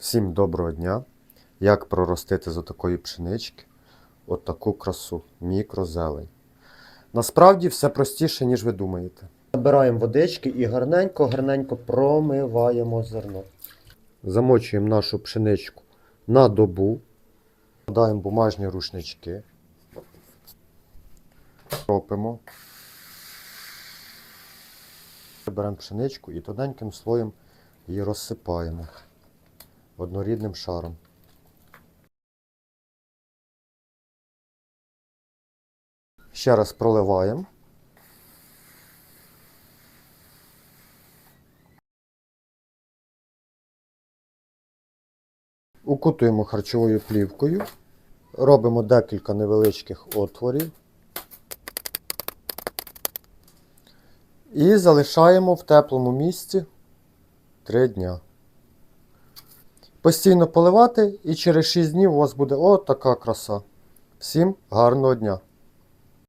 Всім доброго дня! Як проростити з отакої пшенички отаку красу, мікрозелень. Насправді все простіше, ніж ви думаєте. Набираємо водички і гарненько-гарненько промиваємо зерно. Замочуємо нашу пшеничку на добу. Подаємо бумажні рушнички. Кропимо. Беремо пшеничку і тоненьким слоєм її розсипаємо однорідним шаром. Ще раз проливаємо. Укутуємо харчовою плівкою. Робимо декілька невеличких отворів. І залишаємо в теплому місці 3 дня. Постійно поливати, і через 6 днів у вас буде отака краса. Всім гарного дня!